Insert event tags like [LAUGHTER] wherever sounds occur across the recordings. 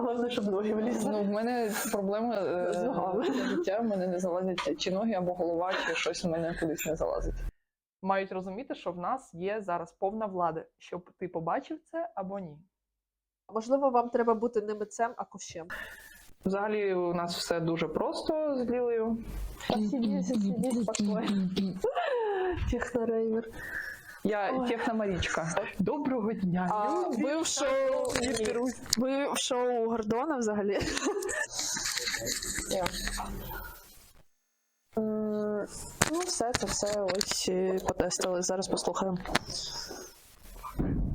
Головне, щоб ноги влізли. Ну, в мене проблема е, З ногами. життя, в мене не залазять чи ноги або голова, чи щось в мене кудись не залазить. Мають розуміти, що в нас є зараз повна влада, щоб ти побачив це або ні. Можливо, вам треба бути не митцем, а кощем. Взагалі, у нас все дуже просто з Лілею. Сиди, сиди спокійно. [LAUGHS] Технорейвер. Я Ой. техномарічка. Доброго дня. А ви в шоу ви в шоу Гордона взагалі? Ну, все, це все ось потестили. Зараз послухаємо.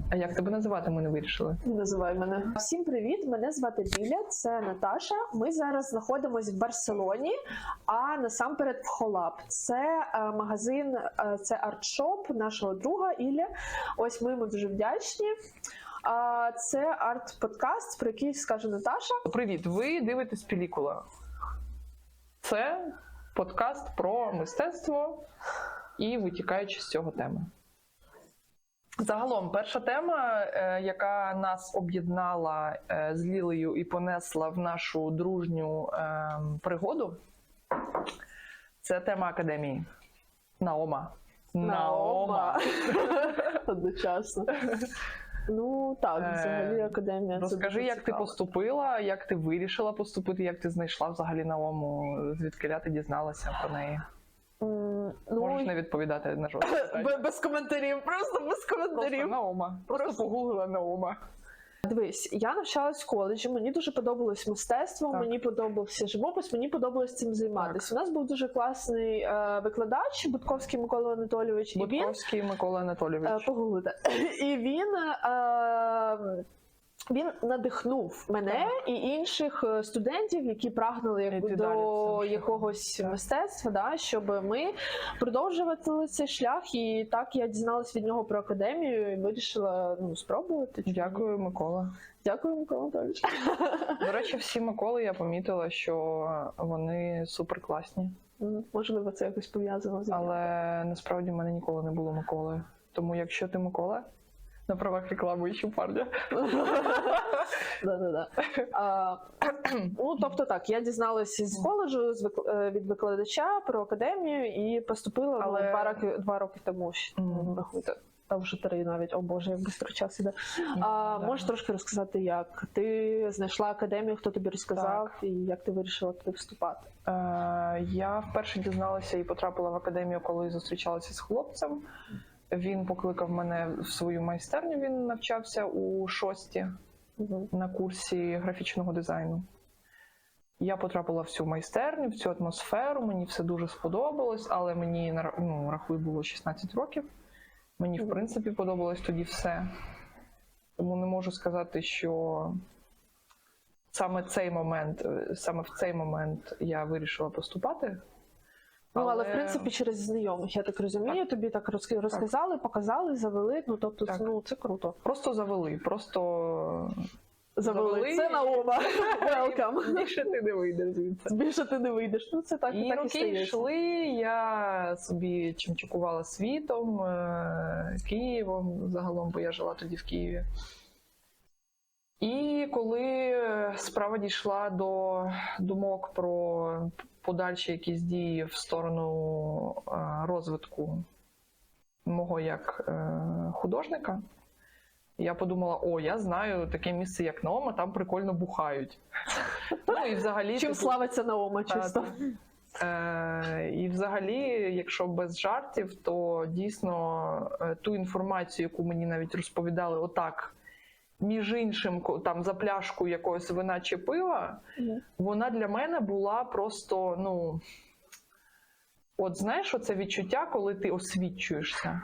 А як тебе називати ми не вирішили? Називай мене. Всім привіт! Мене звати Біля, це Наташа. Ми зараз знаходимося в Барселоні, а насамперед в Холаб. Це е, магазин, е, це артшоп нашого друга Ілля. Ось ми йому дуже вдячні. А це арт-подкаст, про який скаже Наташа. Привіт, ви дивитесь Пелікула. Це подкаст про мистецтво і витікаючи з цього теми. Загалом, перша тема, е, яка нас об'єднала е, з Лілею і понесла в нашу дружню е, пригоду, це тема академії. Наома. Наома. [LAUGHS] Одночасно. Ну так, Е, взагалі академія. Розкажи, як ти поступила, як ти вирішила поступити, як ти знайшла взагалі Наому, звідки ти дізналася про неї? М, Ну, Можеш не відповідати на жодне питання. без коментарів, просто без Просто коментарів. Наома. Просто Просто- погуглила Наома. Дивись, я навчалась в коледжі, мені дуже подобалось мистецтво, Так. мені подобався живопис, мені подобалось цим займатися. У нас був дуже класний е, викладач Будковський Микола Анатолійович, і він Будковський Микола е, погуглите. [CLEARS THROAT] І він. Е, він надихнув мене і інших е, студентів, які прагнули якби, до якогось шляхом. мистецтва, да, щоб ми продовжували цей шлях. І так я дізналась від нього про академію і вирішила ну, спробувати. Дякую, Микола. Дякую, Микола Анатолійович. [LAUGHS] До речі, всі Миколи я помітила, що вони супер класні. Можливо, це якось пов'язано з Але насправді в мене ніколи не було Миколи. Тому якщо ти Микола, на правах реклами ищу парня. Да-да-да. [CLEARS THROAT] Ну, тобто так, я дізналася з коледжу від викладача про академію і поступила Але- два роки тому. ну, рахуйте. А вже три навіть, о Боже, як швидко час іде. А, Да. можеш трошки розказати, як ти знайшла академію, хто тобі розказав, і як ти вирішила туди вступати? Е, я вперше дізналася і потрапила в академію, коли зустрічалася з хлопцем. Він покликав мене в свою майстерню. Він навчався у шості на курсі графічного дизайну. Я потрапила в цю майстерню, в цю атмосферу. Мені все дуже сподобалось, але мені ну, рахуй було 16 років. Мені, в принципі, подобалось тоді все. Тому не можу сказати, що саме цей момент, е, саме в цей момент я вирішила поступати. Ну, але в принципі через знайомих, я так розумію, тобі так розк- розказали, показали, завели. Ну тобто, Так. ну це круто. просто завели, просто Завели. Завели. Це Наома. [LAUGHS] Welcome. більше ти не вийдеш звідси. Більше ти не вийдеш. Ну це так і І так роки стається. йшли, я собі чимчикувала світом, е, Києвом загалом, бо я жила тоді в Києві. І коли справа дійшла до думок про подальші якісь дії в сторону е, розвитку мого як е, художника, я подумала: о, я знаю таке місце, як Наома, там прикольно бухають. [LAUGHS] Ну і взагалі Чим типу, славиться Наома, чисто. Е, і взагалі, якщо без жартів, то дійсно е, ту інформацію, яку мені навіть розповідали, отак, між іншим, там за пляшку якогось вина чи пива, Мгм. вона для мене була просто, ну. От знаєш, оце відчуття, коли ти освічуєшся.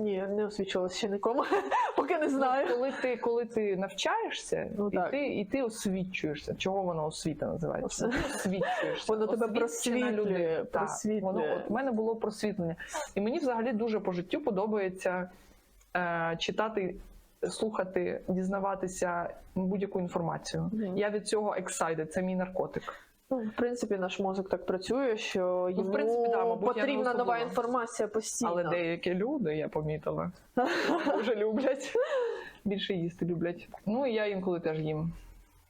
Ні, не освічувалася ще нікому, [LAUGHS] поки не знаю. Ну, коли ти, коли ти навчаєшся, Ну, і, так. ти, і ти освічуєшся. Чого воно освіта називається? Ти освічуєшся. Воно тебе просвітлює. Так, просвітлює. Воно, от, в мене було просвітлення. І мені взагалі дуже по життю подобається е, читати, слухати, дізнаватися будь-яку інформацію. Мгм. Я від цього excited, це мій наркотик. Ну, в принципі, наш мозок так працює, що йому в принципі, да, мабуть, потрібна нова інформація постійно. Але деякі люди, я помітила, [LAUGHS] дуже люблять. Більше їсти люблять. Ну і я інколи теж їм.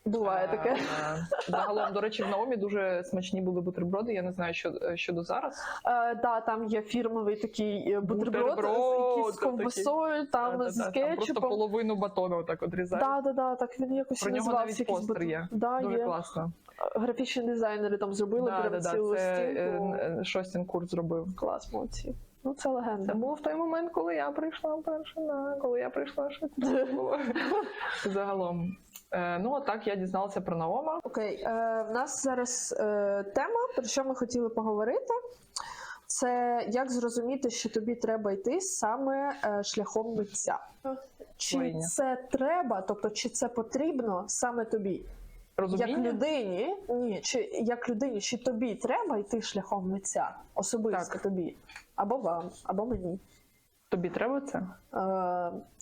Буває таке. Е, Загалом, до речі, в Наомі дуже смачні були бутерброди. Я не знаю, що е, щодо зараз. Е, да, там є фірмовий такий е, бутерброд, Бутерброд, який з ковбасою, там з там просто половину батону отак одрізають. Да, да, да, так він якось Про нього називався. навіть постер є. Да, Дуже є. класно. Графічні дизайнери там зробили Да, прям да, да, цілу це стінку. е, е, Шостін Курт зробив. Клас, молодці. Ну, це Це легенда. було в той момент, коли я прийшла перша, коли я прийшла, що це було. [LAUGHS] Загалом. Е, ну, а так я дізналася про Наома. Окей, е, в нас зараз е, тема, про що ми хотіли поговорити. Це як зрозуміти, що тобі треба йти саме е, шляхом митця. Чи Войня. це треба, тобто чи це потрібно саме тобі? Як людині, ні, чи як людині, чи тобі треба йти шляхом митця особисто Так. тобі, або вам, або мені. Тобі треба це? Е,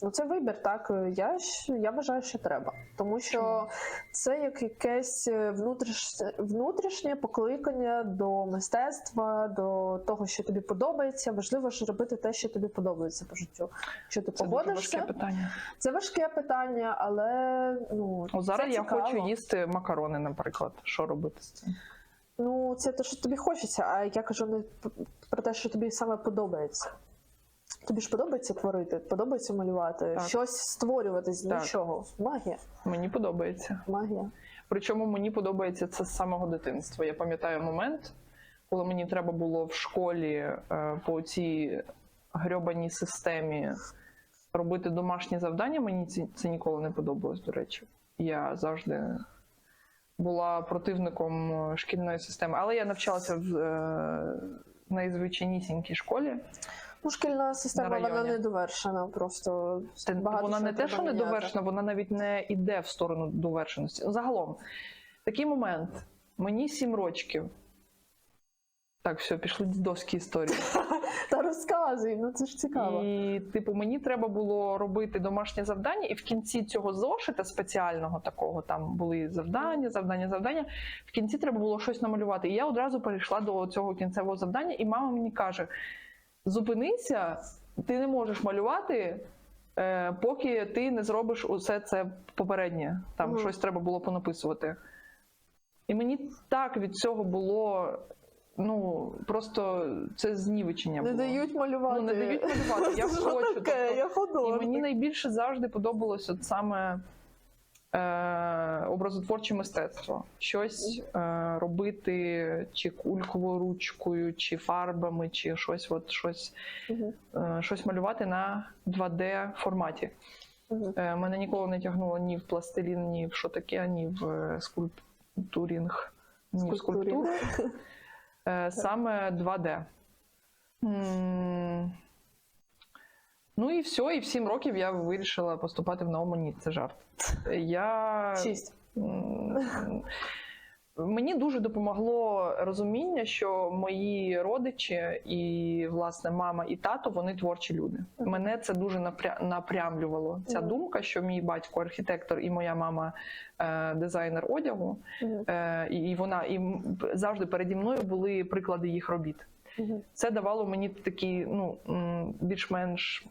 ну, це вибір, так. Я, я вважаю, що треба. Тому що Чому? це як якесь е, внутрішнє, внутрішнє покликання до мистецтва, до того, що тобі подобається. Важливо ж робити те, що тобі подобається по життю. Що ти Це погодишся, важке питання. це важке питання, але ну О, зараз це я цікаво. хочу їсти макарони, наприклад. Що робити з цим? Ну, це те, що тобі хочеться, а я кажу не про те, що тобі саме подобається. Тобі ж подобається творити, подобається малювати, Так. щось створювати з Так. нічого. Магія. Мені подобається. Магія. Причому мені подобається це з самого дитинства. Я пам'ятаю момент, коли мені треба було в школі е, по цій грьобаній системі робити домашні завдання. Мені це, це ніколи не подобалось, до речі. Я завжди була противником е, шкільної системи, але я навчалася в е, найзвичайнісінькій школі. Ну, шкільна система На вона не довершена. Просто Це, багато вона не те, що не довершена, вона навіть не йде в сторону довершеності. Загалом, такий момент. Мені сім рочків. Так, все, пішли дідовські історії. [LAUGHS] Та розказуй, ну це ж цікаво. І, типу, мені треба було робити домашнє завдання, і в кінці цього зошита спеціального такого, там були завдання, завдання, завдання. В кінці треба було щось намалювати. І я одразу перейшла до цього кінцевого завдання, і мама мені каже: зупинися, ти не можеш малювати. е, Поки ти не зробиш усе це попереднє, там Мгм. щось треба було понаписувати. І мені так від цього було, ну просто це знівечення. Не було. дають малювати. Ну, не дають малювати, я [LAUGHS] хочу, тобто. я І мені найбільше завжди подобалось от саме е, образотворче мистецтво. Щось е, робити чи кульковою ручкою, чи фарбами, чи щось, от, щось, е, щось малювати на 2D форматі. Е, мене ніколи не тягнуло ні в пластилін, ні в що таке, ні в е, скульптурінг, ні в скульптуру. Е, Саме 2D. М, Ну і все, і в 7 років я вирішила поступати в Наому. Ні, це жарт. Я Шість. Мені дуже допомогло розуміння, що мої родичі і власне мама і тато вони творчі люди. Мене це дуже напря... напрямлювало. Ця Мгм. думка, що мій батько архітектор і моя мама е, дизайнер одягу, е, і, і вона і завжди переді мною були приклади їх робіт. Це давало мені такий, ну більш-менш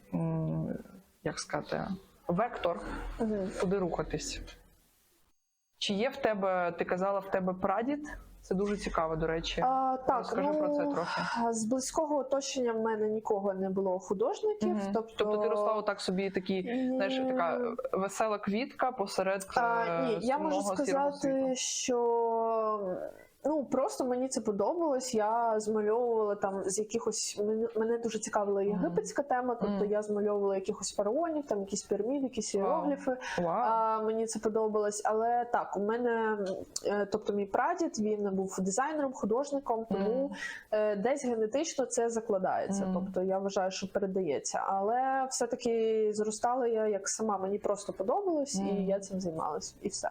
як сказати, вектор куди рухатись. Чи є в тебе, ти казала, в тебе прадід? Це дуже цікаво, до речі. А, так, Розкажи ну, про це трохи. З близького оточення в мене нікого не було художників. Мгм. Тобто, Тобто ти росла отак собі такі, знаєш, така весела квітка посеред А, е, ні, я можу сказати, світу. що ну просто мені це подобалось. Я змальовувала там з якихось мене, дуже цікавила єгипетська тема. Тобто я змальовувала якихось фараонів, там якісь піраміди, якісь іерогліфи. Вау. А, мені це подобалось. Але так, у мене, е, тобто, мій прадід він був дизайнером, художником, тому е, десь генетично це закладається. Мгм. Тобто я вважаю, що передається. Але все-таки зростала я як сама. Мені просто подобалось, і я цим займалась, і все.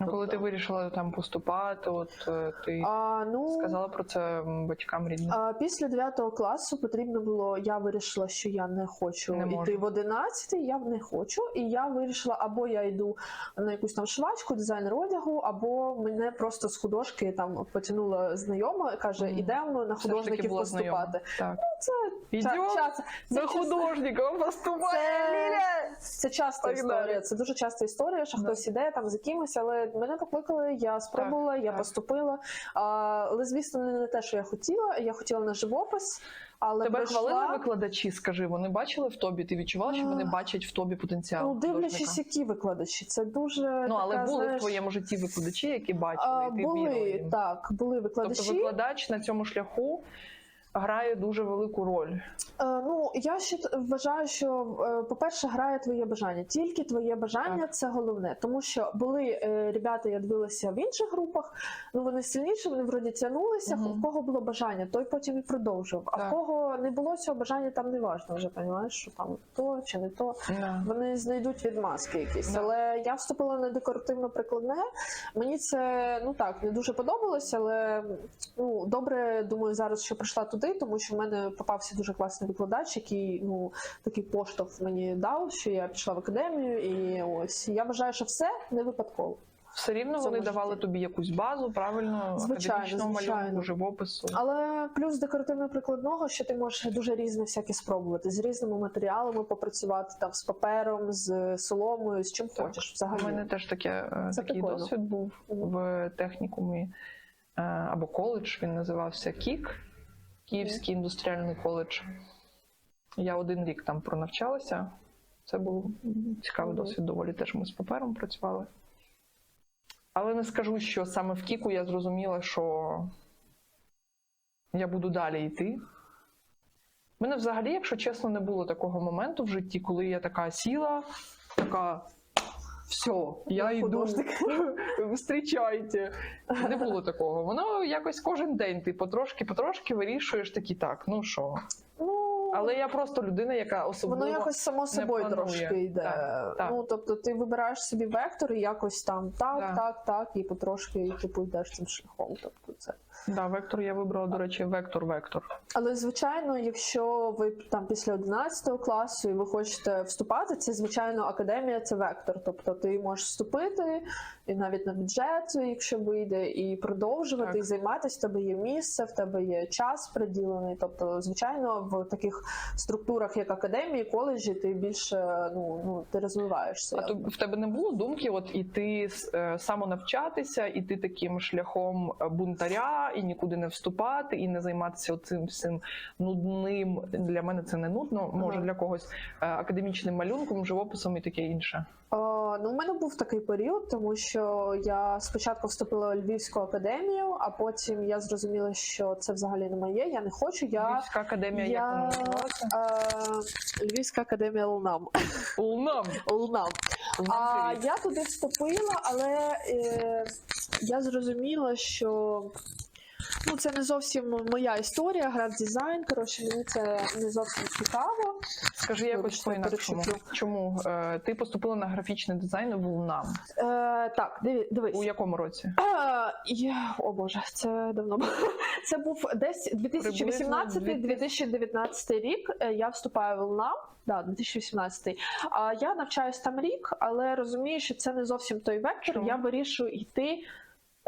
Ну, коли ти тобто- вирішила там поступати, от е, ти А, ну, сказала про це батькам рідним. А, після 9 класу потрібно було. Я вирішила, що я не хочу Не йти можу. в 11, я не хочу. І я вирішила, або я йду на якусь там швачку, дизайнер одягу, або мене просто з художки там потягнула знайома і каже: ідемо на художників поступати. Так. Це Ідем ча- час- це на час- художника поступати. Це- Це часта історія. Це дуже часта історія, що Да. хтось іде там за кимось, але мене покликали, я спробувала, я так. поступила. А, але звісно, не на те, що я хотіла. Я хотіла на живопис, але Тебе прийшла... хвалили викладачі, скажи, вони бачили в тобі? Ти відчувала, що вони бачать в тобі потенціал? Ну, дивлячись, художника? які викладачі. Це дуже Ну, але така, були знаєш, в твоєму житті викладачі, які бачили, а, і ти були вірила їм. так, були викладачі. Тобто викладач на цьому шляху грає дуже велику роль. Е, Ну я ще вважаю, що е, по-перше, грає твоє бажання. Тільки твоє бажання це головне, тому що були е, ребята, я дивилася в інших групах. Ну вони сильніші, вони вроді тягнулися. Угу. В кого було бажання, той потім і продовжив. А Так. в кого не було цього бажання, там не важно вже розумієш, що там то чи не то. Вони знайдуть відмазки якісь. Да. Але я вступила на декоративно прикладне. Мені це ну так не дуже подобалось, але ну добре думаю зараз, що прийшла туди, тому що в мене попався дуже класний викладач, який ну такий поштовх мені дав, що я пішла в академію, і ось я вважаю, що все не випадково. Все рівно вони давали житті. тобі якусь базу, правильно, Звичайно, звичайно. малюнку, живопису. Але плюс декоративно прикладного, що ти можеш дуже різне всяке спробувати з різними матеріалами попрацювати там з папером, з соломою, з чим Так. хочеш взагалі. У мене теж таке, е, Це такий прикольно. досвід був в технікумі е, або коледж, він називався КІК, Київський індустріальний коледж. Я один рік там пронавчалася. Це був цікавий досвід, доволі теж ми з папером працювали. Але не скажу, що саме в Кіку я зрозуміла, що я буду далі йти. У мене взагалі, якщо чесно, не було такого моменту в житті, коли я така сіла, така. Все, я йду. художник. [LAUGHS] Зустрічайте. Не було такого. Воно якось кожен день ти потрошки, потрошки вирішуєш такі так. Ну що? Але я просто людина, яка особливо Воно якось само собою трошки йде. Так, так. Ну тобто ти вибираєш собі вектор і якось там так, Да. так, так, і потрошки типу йдеш цим шляхом. Тобто це. Да, вектор я вибрала, до речі, вектор, вектор. Але звичайно, якщо ви там після 11 класу і ви хочете вступати, це звичайно академія, це вектор. Тобто ти можеш вступити і навіть на бюджет, якщо вийде, і продовжувати, Так. і займатися. В тебе є місце, в тебе є час приділений. Тобто, звичайно, в таких структурах, як академії, коледжі, ти більше ну, ну ти розвиваєшся. А то в тебе не було думки, от іти е, самонавчатися, іти таким шляхом е, бунтаря, і нікуди не вступати, і не займатися цим всім нудним. Для мене це не нудно, може Ага. для когось е, академічним малюнком, живописом і таке інше. Ну, у мене був такий період, тому що я спочатку вступила у Львівську академію, а потім я зрозуміла, що це взагалі не моє. Я не хочу. Я Львівська академія, як я- вона е, Львівська академія ЛНАМ. Улнам. [LAUGHS] ЛНАМ. А я туди вступила, але е, я зрозуміла, що ну, це не зовсім моя історія, граф дизайн. Коротше, мені це не зовсім цікаво. Скажи якось по-інакшому. Чому е, ти поступила на графічний дизайн в Улнам? Е, так, дивись. У якому році? А, я, о Боже, це давно було. [LAUGHS] Це був десь 2018-2019 рік. Е, Я вступаю в ЛНАМ. Да, 2018. А я навчаюсь там рік, але розумію, що це не зовсім той вектор. Чому? Я вирішую йти.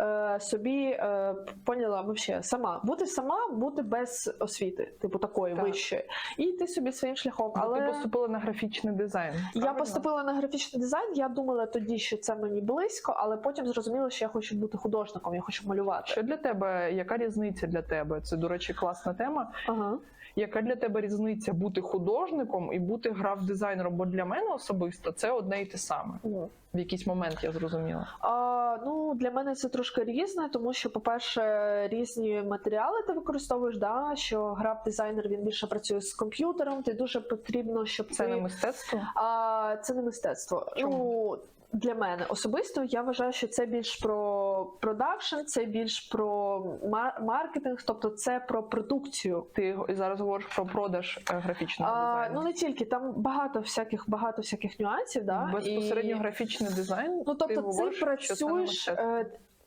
Е, Собі е, поняла вообще сама бути сама, бути без освіти, типу такої Так. вищої, і йти собі своїм шляхом. Але Ти поступила на графічний дизайн. я правильно? поступила на графічний дизайн. Я думала тоді, що це мені близько, але потім зрозуміла, що я хочу бути художником, я хочу малювати. Що для тебе? Яка різниця для тебе? Це, до речі, класна тема. Ага. Яка для тебе різниця бути художником і бути граф-дизайнером? Бо для мене особисто це одне і те саме. Ну. В якийсь момент я зрозуміла. А, ну, для мене це трошки різне, тому що, по-перше, різні матеріали ти використовуєш. Да? Що граф-дизайнер він більше працює з комп'ютером, ти дуже потрібно, щоб Це ти... не мистецтво. А це не мистецтво. Чому? Ну для мене особисто я вважаю, що це більш про продакшн, це більш про мар- маркетинг, тобто це про продукцію. Ти зараз говориш про продаж е, графічного А, дизайну. ну не тільки там багато всяких багато всяких нюансів. Да? Безпосередньо І- графічний дизайн. Ну тобто, ти ти говориш, що це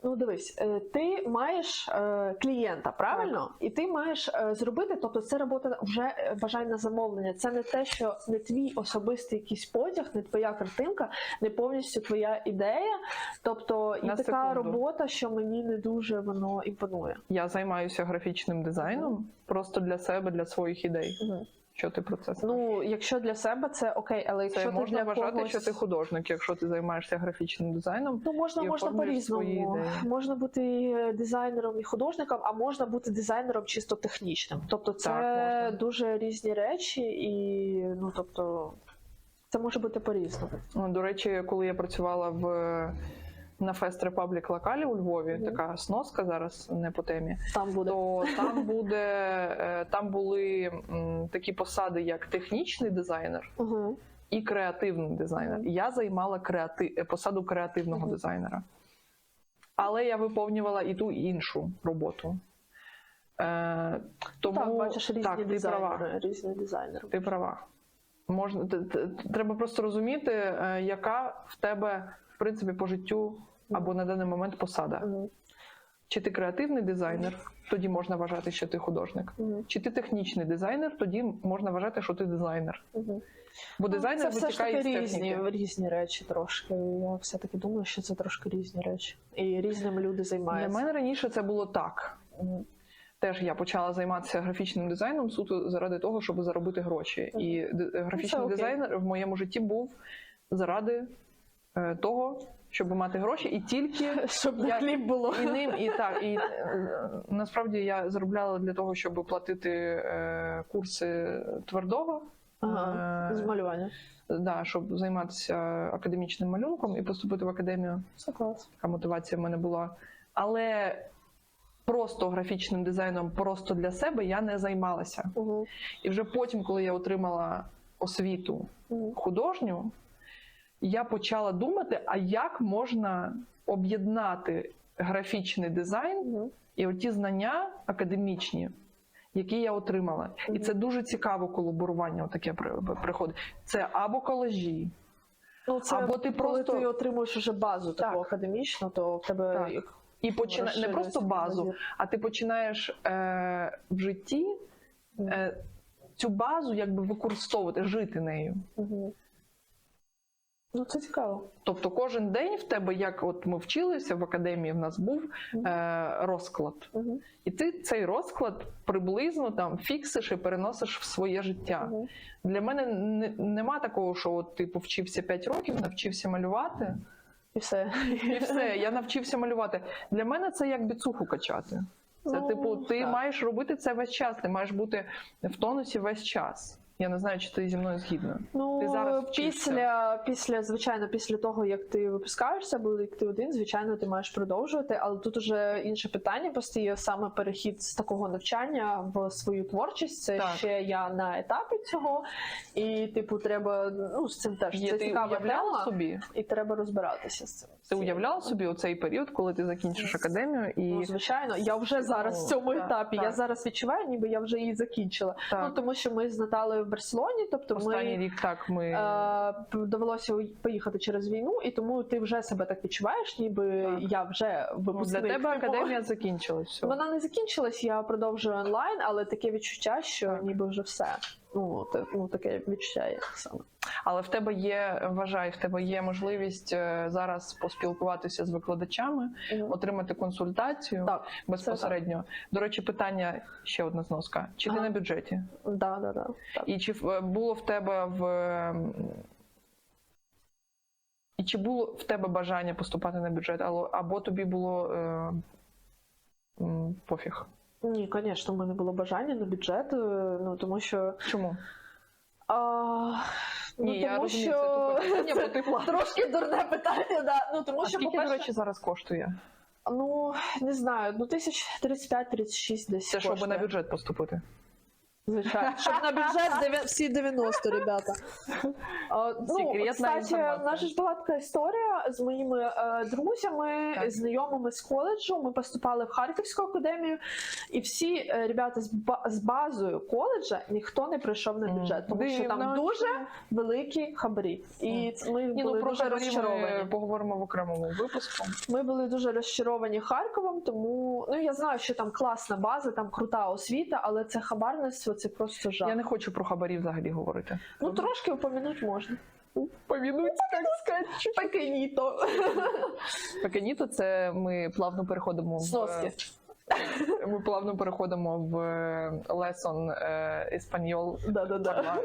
ну дивись, е, ти маєш е, клієнта, правильно? І ти маєш е, зробити, тобто це робота вже е, на замовлення. Це не те, що не твій особистий якийсь потяг, не твоя картинка, не повністю твоя ідея. Тобто і На така секунду. робота, що мені не дуже воно імпонує. Я займаюся графічним дизайном просто для себе, для своїх ідей. Що ти про це? Ну, якщо для себе це окей, але якщо це ти можна для вважати, когось... що ти художник, якщо ти займаєшся графічним дизайном. Ну, можна, і можна по-різному. Можна бути і дизайнером і художником, а можна бути дизайнером чисто технічним. Тобто це Так, дуже різні речі, і ну тобто це може бути по-різному. Ну, До речі, коли я працювала в на Fest Republic локалі у Львові, Мгм. така сноска зараз не по темі. Там буде. То там буде е, там були м, такі посади, як технічний дизайнер Угу. і креативний дизайнер. Я займала креати... е, посаду креативного Мгм. дизайнера. Але я виповнювала і ту і іншу роботу. Е, тому так, бачиш різні так, ти права. Різні дизайнери. Ти права. Можна треба просто розуміти, е, яка в тебе в принципі по життю або на даний момент посада. Чи ти креативний дизайнер, тоді можна вважати, що ти художник. Чи ти технічний дизайнер, тоді можна вважати, що ти дизайнер. Бо Ну, дизайнер це все ж витікає таки із різні, техніки. різні речі трошки. Я все-таки думаю, що це трошки різні речі. І різними люди займаються. Для мене раніше це було так. Теж я почала займатися графічним дизайном суто заради того, щоб заробити гроші. Мгм. І графічний Ну, дизайнер в моєму житті був заради е, того, щоб мати гроші, і тільки [LAUGHS] Щоб Я- хліб було. і ним, і так. І е, насправді я заробляла для того, щоб платити е, курси твердого. Ага, Е, з малювання. Да, щоб займатися академічним малюнком і поступити в академію. Все клас. Така мотивація в мене була. Але просто графічним дизайном, просто для себе я не займалася. Угу. І вже потім, коли я отримала освіту художню, я почала думати, а як можна об'єднати графічний дизайн і оті знання академічні, які я отримала. І це дуже цікаво колаборування таке приходить. Це або колажі, Ну, це Або ти коли просто- ти отримуєш уже базу таку Так. академічну, то в тебе Так. і почина... не просто базу, а ти починаєш е... в житті е... цю базу якби використовувати, жити нею. Мгм. Ну, це цікаво. Тобто кожен день в тебе, як от ми вчилися в академії, в нас був Мгм. е, розклад. Мгм. І ти цей розклад приблизно там фіксиш і переносиш в своє життя. Мгм. Для мене не, нема такого, що от ти повчився 5 років, навчився малювати, І все. і все, я навчився малювати. Для мене це як біцуху качати. Це Ну, типу, ти так. маєш робити це весь час, ти маєш бути в тонусі весь час. Я не знаю, чи ти зі мною згідна. Ну, Ти зараз вчишся. після, після, звичайно, після того, як ти випускаєшся, або як ти один, звичайно, ти маєш продовжувати. Але тут уже інше питання постає саме перехід з такого навчання в свою творчість. Це Так. ще я на етапі цього, і типу, треба ну з цим теж Є, це ти цікава тема, собі? і треба розбиратися з цим. Ти уявляла собі оцей період, коли ти закінчиш академію і Ну, звичайно, я вже зараз в цьому так, етапі. Я так. зараз відчуваю, ніби я вже її закінчила. так, Ну тому що ми з Наталею Барселоні, тобто останній ми рік так ми Е, довелося поїхати через війну, і тому ти вже себе так відчуваєш, ніби Так. я вже ну, випускник. для тебе типу. академія закінчилась. Все. Вона не закінчилась, я продовжую онлайн, але таке відчуття, що Так. ніби вже все. Ну, те- ну таке відчуття є саме. Але в тебе є, вважай, в тебе є можливість е, зараз поспілкуватися з викладачами, отримати консультацію Так, безпосередньо. До речі, питання ще одна зноска: чи ти на бюджеті? да, да, да. Так. І чи в- було в тебе в і чи було в тебе бажання поступати на бюджет, або, тобі було е, пофіг? Ні, звісно, в мене було бажання на бюджет, е, ну тому що. Чому? А, ну, Ні, я тому розумію, що... це тупе питання, бо ти платиш. Трошки дурне питання, да. Ну тому А що, скільки, по-перше, речі, зараз коштує? ну не знаю, ну тисяч 35-36 десь. Це щоб коштує. на бюджет поступити. Звичайно, [LAUGHS] щоб на бюджет дев'я- всі 90, ребята. [LAUGHS] А, Ну, Секретна кстати, інформація. в нас ж була така історія з моїми е, друзями, Так. знайомими з коледжу. Ми поступали в Харківську академію, і всі е, ребята з, ба- з базою коледжа ніхто не прийшов на бюджет, тому що там Дивно. дуже великі хабарі. І ц- ми Ні, були ну про дуже ми розчаровані. поговоримо в окремому випуску. Ми були дуже розчаровані Харковом, тому ну я знаю, що там класна база, там крута освіта, але це хабарництво, це просто жах. Я не хочу про хабарі взагалі говорити. Ну трошки упомянуть можна. Повінуться, так сказати. Пекеніто. Пекеніто це ми плавно переходимо в Сноски. ми плавно переходимо в лесон еспаньол. Да-да-да.